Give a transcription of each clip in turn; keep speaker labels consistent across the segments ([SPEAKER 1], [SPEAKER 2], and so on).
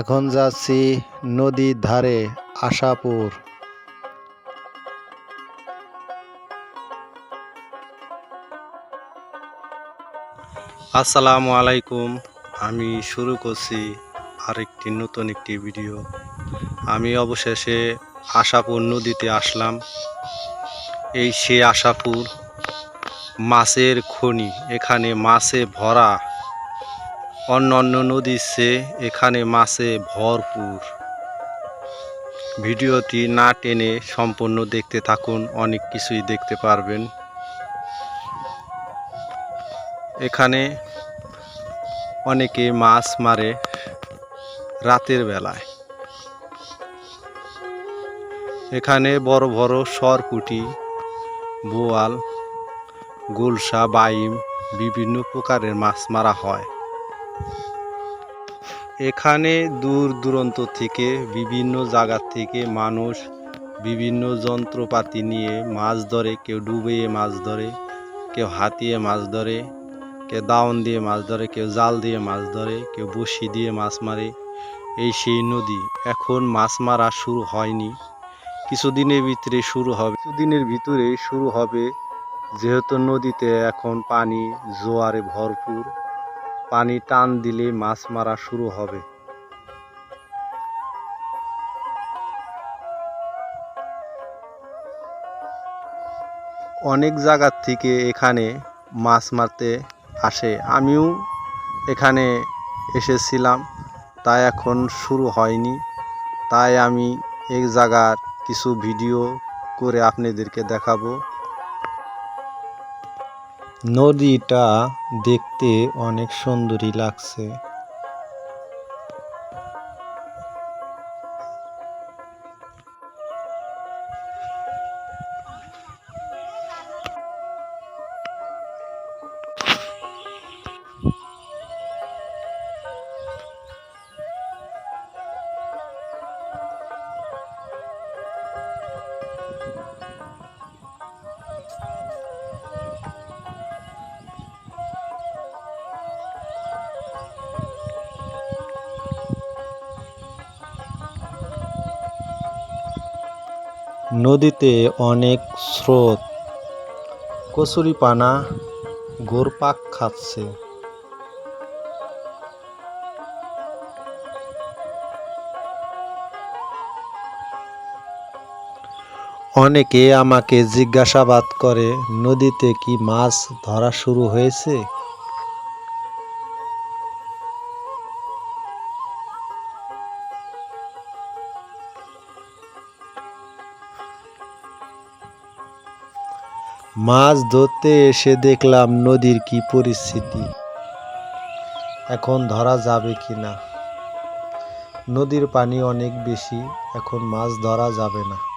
[SPEAKER 1] এখন যাচ্ছি নদীর ধারে আশাপুর। আসসালামু আলাইকুম, আমি শুরু করছি আরেকটি নতুন একটি ভিডিও। আমি অবশেষে আশাপুর নদীতে আসলাম। এই সে আশাপুর মাছের খনি, এখানে মাছে ভরা অন্য অন্য নদীর চেয়ে এখানে মাছে ভরপুর। ভিডিওটি না টেনে সম্পূর্ণ দেখতে থাকুন, অনেক কিছুই দেখতে পারবেন। এখানে অনেকে মাছ মারে রাতের বেলায়। এখানে বড় বড় সরপুটি, বোয়াল গুলশা বাইম, বিভিন্ন প্রকারের মাছ মারা হয়। এখানে দূর দূরান্ত থেকে বিভিন্ন জায়গা থেকে মানুষ বিভিন্ন যন্ত্রপাতি নিয়ে মাছ ধরে, কেউ ডুবিয়ে মাছ ধরে, কেউ হাতিয়ে মাছ ধরে, কেউ দাওন দিয়ে মাছ ধরে, কেউ জাল দিয়ে মাছ ধরে, কেউ বসি দিয়ে মাছ মারে। এই সেই নদী এখন মাছ মারা শুরু হয়নি। কিছুদিনের ভিতরে শুরু হবে। কিছুদিনের ভিতরে শুরু হবে, যেহেতু নদীতে এখন পানি জোয়ারে ভরপুর। পানি টান দিলে মাছ মারা শুরু হবে। অনেক জায়গার থেকে এখানে মাছ মারতে আসে। আমিও এখানে এসেছিলাম, তাই এখন শুরু হয়নি। তাই আমি এক জায়গার কিছু ভিডিও করে আপনাদেরকে দেখাবো। নদীটা দেখতে অনেক সুন্দরী লাগছে। নদীতে অনেক স্রোত। কচুরিপানা গোরপাক খাচ্ছে। অনেকে আমাকে জিজ্ঞাসাবাদ করে, নদীতে কি মাছ ধরা শুরু হয়েছে? মাছ ধরতে এসে দেখলাম নদীর কি পরিস্থিতি। এখন ধরা যাবে কি না নদীর পানি অনেক বেশি, এখন মাছ ধরা যাবে না।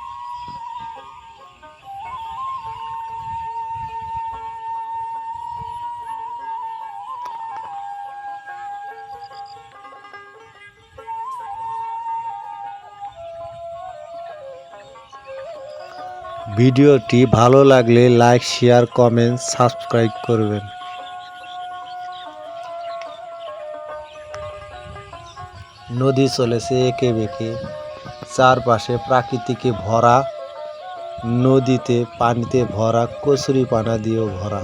[SPEAKER 1] ভিডিওটি ভালো লাগলে লাইক, শেয়ার, কমেন্ট, সাবস্ক্রাইব করবেন। নদী চলেছে একে বেঁকে, চারপাশে প্রাকৃতিকে ভরা, নদীতে পানিতে ভরা কচুরি পানা দিয়েও ভরা।